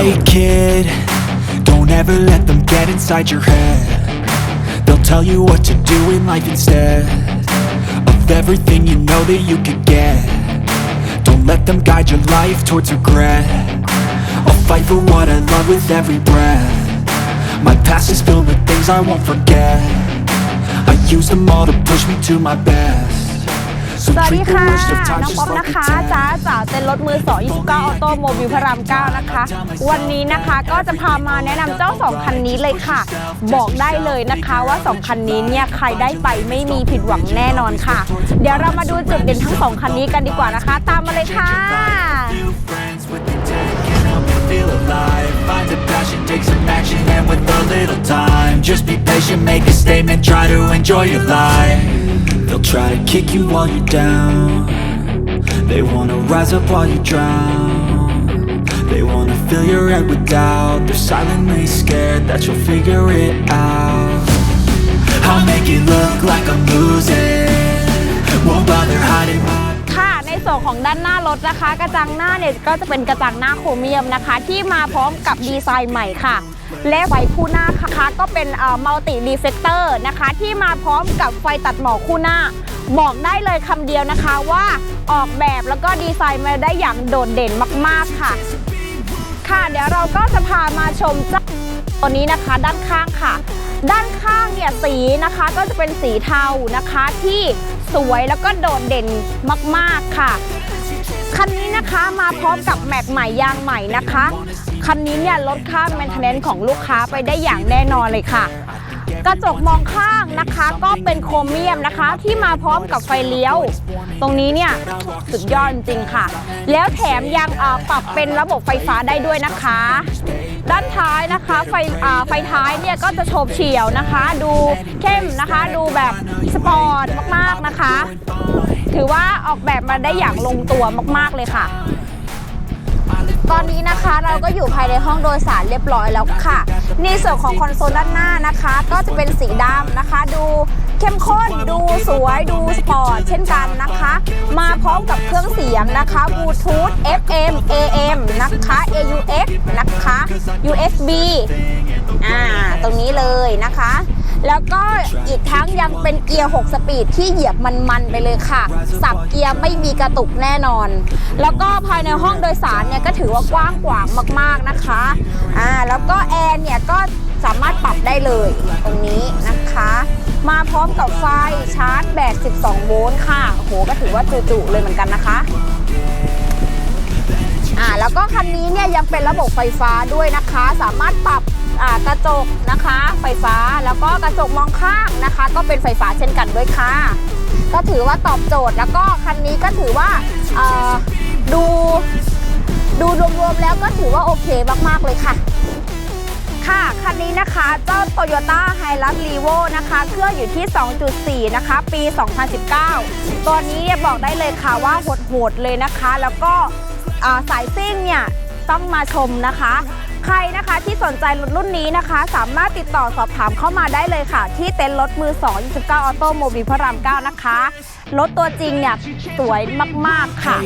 Hey kid, don't ever let them get inside your head. They'll tell you what to do in life instead of everything you know that you could get. Don't let them guide your life towards regret. I'll fight for what I love with every breath. My past is filled with things I won't forget. I use them all to push me to my best. So สวัสดี treat the ค่ะ worst of น้ times อง just ป๊อป like นะ a คะจ้า test. จ๋าเต้นรถมือ2 29ออโต้โมบิลพระราม 9 นะคะ วันนี้นะคะก็จะพามาแนะนำเจ้า 2 คันนี้เลยค่ะ บอกได้เลยนะคะว่า 2 คันนี้เนี่ยใครได้ไปไม่มีผิดหวังแน่นอนค่ะ เดี๋ยวเรามาดูจุดเด่นทั้ง 2 คันนี้กันดีกว่านะคะ ตามมาเลยค่ะ New friends with intent can help you feel alive. Find a passion, take some action, and with a little time, just be patient, make a statement, try to enjoy your life. They'll try to kick you while you're down. They wanna rise up while you drown. They wanna fill your head with doubt. They're silently scared that you'll figure it out. รถนะคะ กระจังหน้าเนี่ยก็จะเป็นกระจังหน้าโครเมียมนะคะ ที่มาพร้อมกับดีไซน์ใหม่ค่ะ และไฟคู่หน้าค่ะก็เป็นมัลติรีเฟกเตอร์นะคะ ที่มาพร้อมกับไฟตัดหมอกคู่หน้า บอกได้เลยคำเดียวนะคะว่าออกแบบแล้วก็ดีไซน์มาได้อย่างโดดเด่นมาก ๆค่ะ ค่ะเดี๋ยวเราก็จะพามาชมเจ้าตัวนี้นะคะด้านข้างค่ะ ด้านข้างเนี่ยสีนะคะก็จะเป็นสีเทานะคะที่สวยแล้วก็โดดเด่นมาก ๆ ค่ะ คันนี้นะคะมาพร้อมกับแม็กใหม่ยางใหม่นะคะ คันนี้เนี่ยลดค่าแมนเทนเนนของลูกค้าไปได้อย่างแน่นอนเลยค่ะ กระจกมองข้างนะคะก็เป็นโครเมียมนะคะ ที่มาพร้อมกับไฟเลี้ยว ตรงนี้เนี่ยสุดยอดจริงค่ะ แล้วแถมยังปรับเป็นระบบไฟฟ้าได้ด้วยนะคะ ด้านท้ายนะคะไฟไฟท้ายเนี่ยก็จะโฉบเฉี่ยวนะคะ ดูเข้มนะคะ ดูแบบสปอร์ตมากๆนะคะ ถือว่าออกแบบมาได้อย่างลงตัวมากๆเลยค่ะ ตอนนี้นะคะเราก็อยู่ภายในห้องโดยสารเรียบร้อยแล้วค่ะในส่วนของคอนโซลด้านหน้านะคะ ก็จะเป็นสีดำนะคะ ดูเข้มข้นดูสวยดูสปอร์ตเช่นกันนะคะ มาพร้อมกับเครื่องเสียงนะคะบลูทูธ FM AM นะคะ AUX นะคะ USB อ่า ตรงนี้เลยนะคะ แล้วก็อีกทั้งยังเป็นเกียร์ 6 สปีดที่เหยียบมันๆไปเลยค่ะ สับเกียร์ไม่มีกระตุกแน่นอน แล้วก็ภายในห้องโดยสารเนี่ยก็ถือว่ากว้างขวางมาก ๆนะคะอ่าแล้วก็แอร์เนี่ยก็สามารถปรับได้เลยตรงนี้นะคะ มาพร้อมกับไฟชาร์จแบต 12 โวลต์ค่ะโอ้โหก็ถือว่าจุๆเลยเหมือนกันนะคะอ่าแล้วก็คันนี้เนี่ยยังเป็นระบบไฟฟ้าด้วยนะคะ สามารถปรับ กระจกนะคะ ไฟฟ้าแล้วก็กระจกมองข้างนะคะ ก็เป็นไฟฟ้าเช่นกันด้วยค่ะ ก็ถือว่าตอบโจทย์แล้วก็คันนี้ก็ถือว่าดูดูรวมๆแล้วก็ถือว่าโอเคมากๆเลยค่ะ ค่ะคันนี้นะคะเจ้า Toyota h i l u x r e v o นะคะ เครื่องอยู่ที่ 2.4 นะคะ ปี 2019 ตัวนี้เนี่ยบอกได้เลยค่ะว่าโหดๆเลยนะคะ แล้วก็สายซิ่งเนี่ยต้องมาชมนะคะ ใครนะคะที่สนใจรถรุ่นนี้นะคะ สามารถติดต่อสอบถามเข้ามาได้เลยค่ะ ที่เต็นท์รถมือ2 29ออโต้โมบิลพระราม 9 นะคะ รถตัวจริงเนี่ยสวยมากๆค่ะ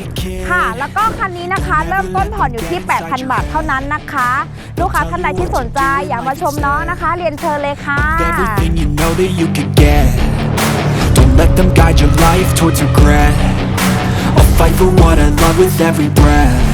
ค่ะ แล้วก็คันนี้นะคะเริ่มต้นผ่อนอยู่ที่ 8,000 บาทเท่านั้นนะคะ ลูกค้าท่านใดที่สนใจอยากมาชมน้องนะคะ เรียนเชิญเลยค่ะ everything you know that you could get. Don't let them guide your life towards regret. I'll fight for what I love with every breath.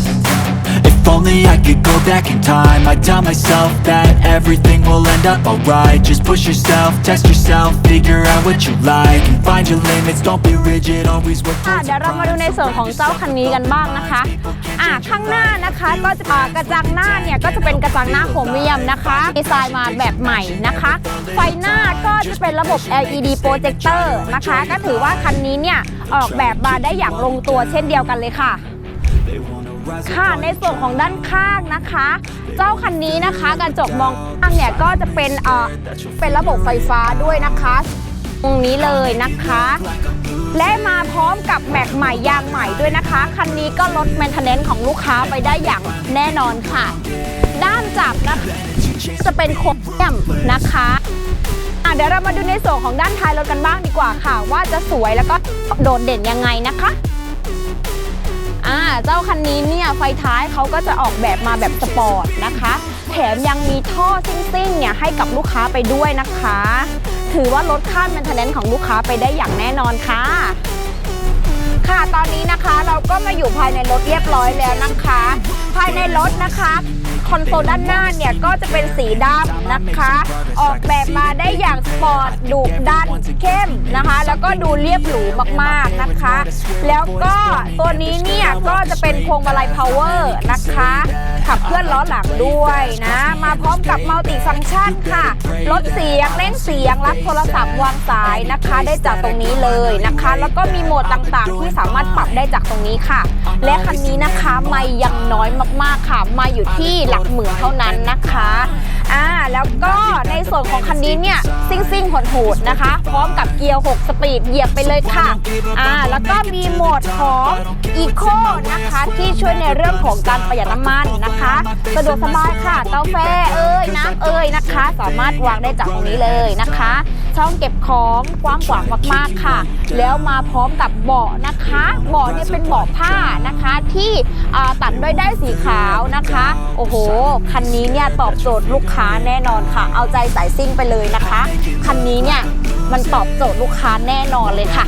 If only I could go back in time I'd tell myself that everything will end up alright Just push yourself, test yourself, figure out what you like And find your limits, don't be rigid, always work ค่ะ towards เดี๋ยวเรามาดูในส่วนของเจ้าคันนี้กันบ้างนะคะ อ่าข้างหน้านะคะก็จะอ่ากระจังหน้าเนี่ย ก็จะเป็นกระจังหน้าโครเมียมนะคะ ดีไซน์มาแบบใหม่นะคะ ไฟหน้าก็จะเป็นระบบ LED โปรเจคเตอร์นะคะ ก็ถือว่าคันนี้เนี่ย ออกแบบมาได้อย่างลงตัวเช่นเดียวกันเลยค่ะ They wanna rise up ค่ะในส่วนของด้านข้างนะคะ เจ้าคันนี้นะคะกระจกมองข้างเนี่ยก็จะเป็นเอ่อเป็นระบบไฟฟ้าด้วยนะคะ ตรงนี้เลยนะคะ และมาพร้อมกับแม็กใหม่ยางใหม่ด้วยนะคะ คันนี้ก็ลดแมนเทนเนนของลูกค้าไปได้อย่างแน่นอนค่ะ ด้านจับนะคะจะเป็นโครเมียมนะคะอะเดี๋ยวเรามาดูในส่วนของด้านท้ายรถกันบ้างดีกว่าค่ะ ว่าจะสวยแล้วก็โดดเด่นยังไงนะคะ อ่าเจ้าคันนี้เนี่ยไฟท้ายเขาก็จะออกแบบมาแบบสปอร์ตนะคะ แถมยังมีท่อซิ่งๆเนี่ยให้กับลูกค้าไปด้วยนะคะ ถือว่าลดค่าเมนเทนแนนของลูกค้าไปได้อย่างแน่นอนค่ะค่ะตอนนี้นะคะเราก็มาอยู่ภายในรถเรียบร้อยแล้วนะคะ ภายในรถนะคะ คอนโซลด้านหน้าเนี่ย ก็จะเป็นสีดำนะคะ ออกแบบมาได้อย่างสปอร์ตดุดันเข้มนะคะ แล้วก็ดูเรียบหรูมากๆนะคะ แล้วก็ตัวนี้เนี่ย ก็จะเป็นพวงมาลัยพาวเวอร์นะคะ ขับเคลื่อนล้อหลังด้วยนะ มาพร้อมกับมัลติฟังก์ชันค่ะ ลดเสียงเร่งเสียง รับโทรศัพท์วางสายนะคะ ได้จากตรงนี้เลยนะคะ แล้วก็มีโหมดต่างๆ ที่สามารถปรับได้จากตรงนี้ค่ะ และคันนี้นะคะไม่ยังน้อยมากๆค่ะ มาอยู่ที่หลักหมื่นเท่านั้นนะคะอ่าแล้วก็ในส่วนของคันนี้เนี่ยซิ่งซิ่งๆโหดนะคะ พร้อมกับเกียร์ 6 สปีดเหยียบไปเลยค่ะอ่าแล้วก็มีโหมดของอีโคนะคะที่ช่วยในเรื่องของการประหยัดน้ำมันนะคะสะดวกสบายค่ะเตาแฟเอ้ยน้ำเอ้ยนะคะ สามารถวางได้จากตรงนี้เลยนะคะ ช่องเก็บของกว้างกวางมากๆค่ะ แล้วมาพร้อมกับเบาะนะคะเบาะเนี่ยเป็นเบาะผ้านะคะที่ตัดด้วยได้สีขาวนะคะ โอ้โห คันนี้เนี่ยตอบโจทย์ลูกค้าแน่นอนค่ะ เอาใจสายซิ่งไปเลยนะคะ คันนี้เนี่ยมันตอบโจทย์ลูกค้าแน่นอนเลยค่ะ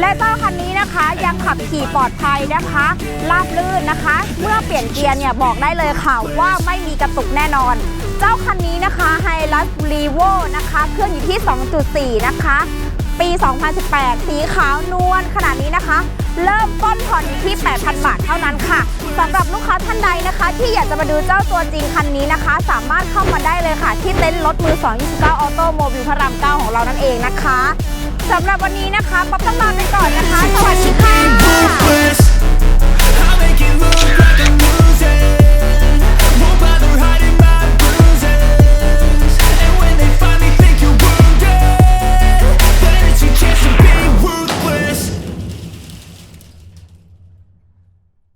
และเจ้าคันนี้นะคะยังขับขี่ปลอดภัยนะคะราบลื่นนะคะ เมื่อเปลี่ยนเกียร์เนี่ยบอกได้เลยค่ะว่าไม่มีกระตุกแน่นอน เจ้าคันนี้นะคะไฮลัสรีโวนะคะเครื่องอยู่ที่ 2.4 นะคะ ปี 2018 สีขาวนวลขนาดนี้นะคะ เริ่มต้นผ่อนอยู่ที่ 8,000 บาทเท่านั้นค่ะสำหรับลูกค้าท่านใดนะคะ ที่อยากจะมาดูเจ้าตัวจริงคันนี้นะคะ สามารถเข้ามาได้เลยค่ะ ที่เต็นท์รถมือ2 29ออโต้โมบิลพระราม 9 ของเรานั่นเองนะคะ สำหรับวันนี้นะคะป๊อปต้องลาไปก่อนนะคะ สวัสดีค่ะ